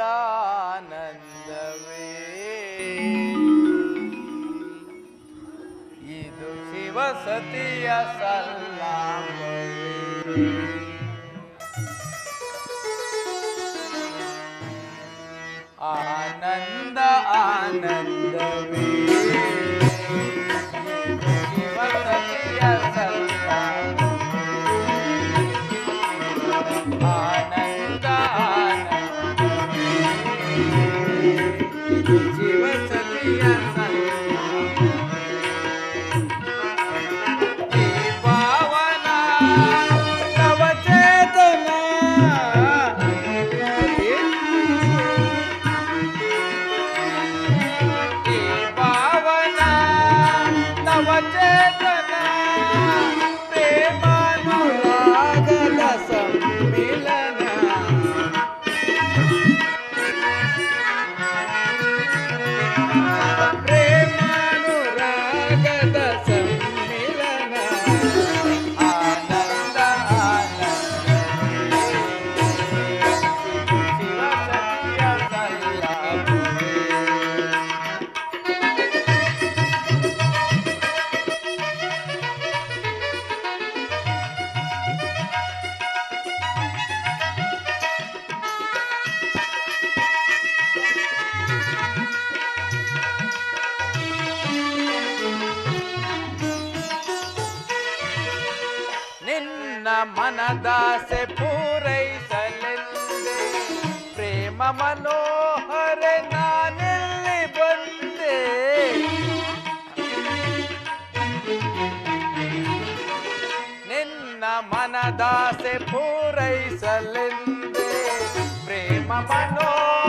ಸದಾನಂದವೇ. ಇದು ಶಿವಸತಿಯ ಸಲ್ಲಾಮವೇ. ಆನಂದ ಆನಂದ. ಮನದಾಸೆ ಪೂರೈಸಲೆಂದೆ. ಪ್ರೇಮ ಮನೋಹರೆ ನಾನೆಲ್ಲಿ ಬಂದೆ? ನಿನ್ನ ಮನದಾಸೆ ಪೂರೈಸಲೆಂದೆ. ಪ್ರೇಮ ಮನೋ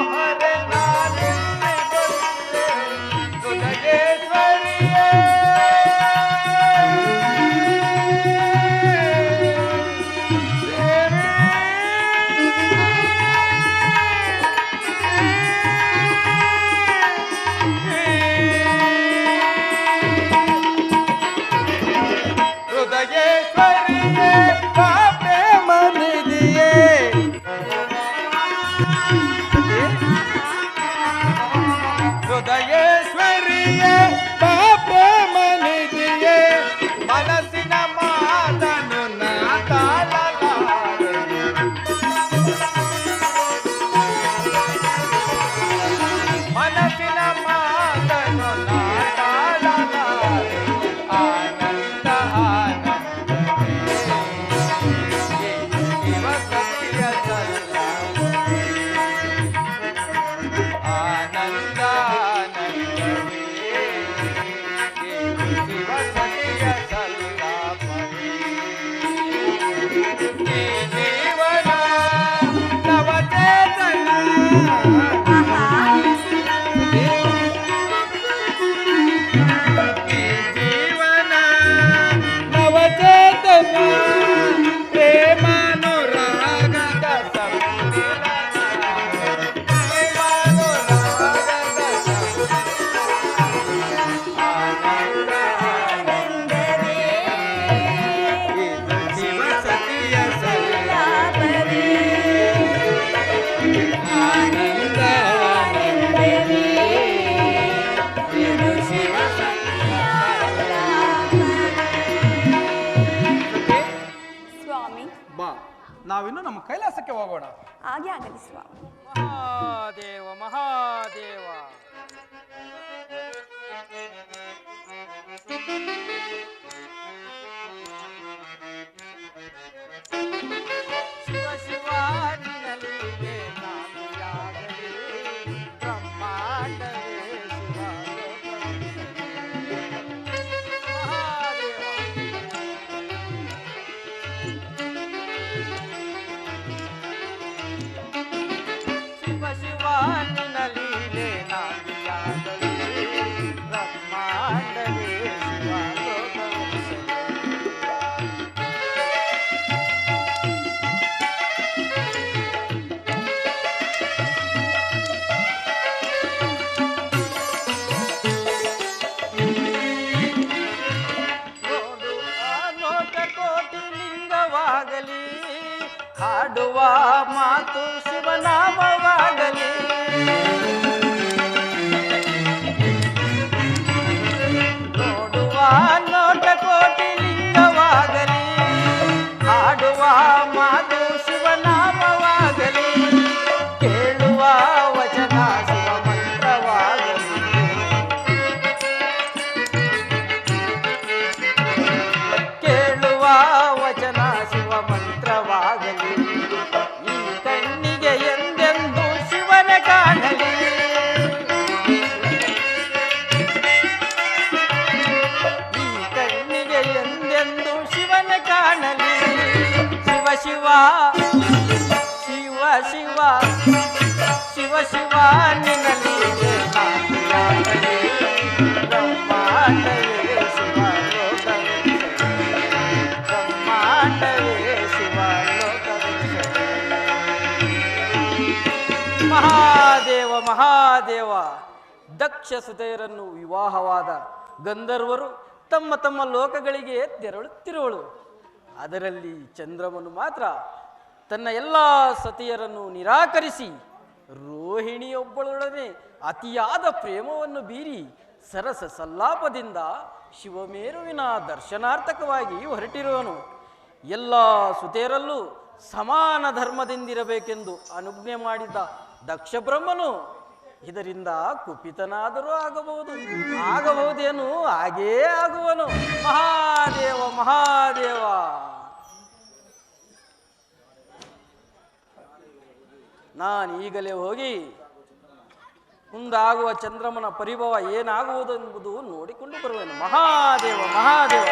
Thank you. ನಾವಿನ್ನು ನಮ್ಮ ಕೈಲಾಸಕ್ಕೆ ಹೋಗೋಣ. ಹಾಗೆ ಆಗಲಿ ಸ್ವಾಮಿ. ಮಹಾದೇವ ಮಹಾದೇವ. মা তো ಮಹಾದೇವ ದಕ್ಷ ಸುತೆಯರನ್ನು ವಿವಾಹವಾದ ಗಂಧರ್ವರು ತಮ್ಮ ತಮ್ಮ ಲೋಕಗಳಿಗೆ ತೆರಳುತ್ತಿರುವಳು. ಅದರಲ್ಲಿ ಚಂದ್ರಮನು ಮಾತ್ರ ತನ್ನ ಎಲ್ಲ ಸತಿಯರನ್ನು ನಿರಾಕರಿಸಿ ರೋಹಿಣಿಯೊಬ್ಬಳೊಡನೆ ಅತಿಯಾದ ಪ್ರೇಮವನ್ನು ಬೀರಿ ಸರಸ ಸಲ್ಲಾಪದಿಂದ ಶಿವಮೇರುವಿನ ದರ್ಶನಾರ್ಥಕವಾಗಿ ಹೊರಟಿರುವನು. ಎಲ್ಲ ಸುತೇರಲ್ಲೂ ಸಮಾನ ಧರ್ಮದಿಂದಿರಬೇಕೆಂದು ಅನುಜ್ಞೆ ಮಾಡಿದ್ದ ದಕ್ಷ ಬ್ರಹ್ಮನು ಇದರಿಂದ ಕುಪಿತನಾದರೂ ಆಗಬಹುದು, ಆಗಬಹುದೇನು ಹಾಗೇ ಆಗುವನು. ಮಹಾದೇವ ಮಹಾದೇವ. ನಾನು ಈಗಲೇ ಹೋಗಿ ಮುಂದಾಗುವ ಚಂದ್ರಮನ ಪರಿಭವ ಏನಾಗುವುದು ಎಂಬುದು ನೋಡಿಕೊಂಡು ಬರುವೆನು. ಮಹಾದೇವ ಮಹಾದೇವ.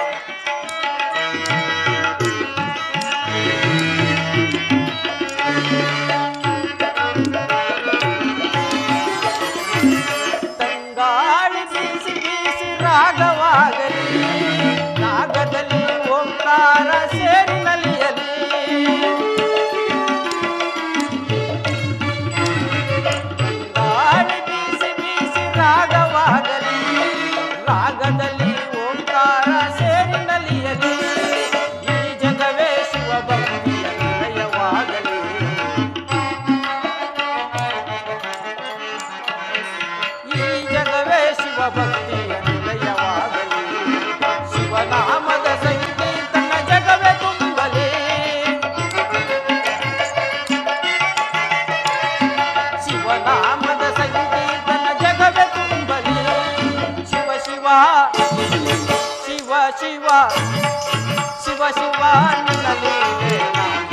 ज्ञान नवीन नाम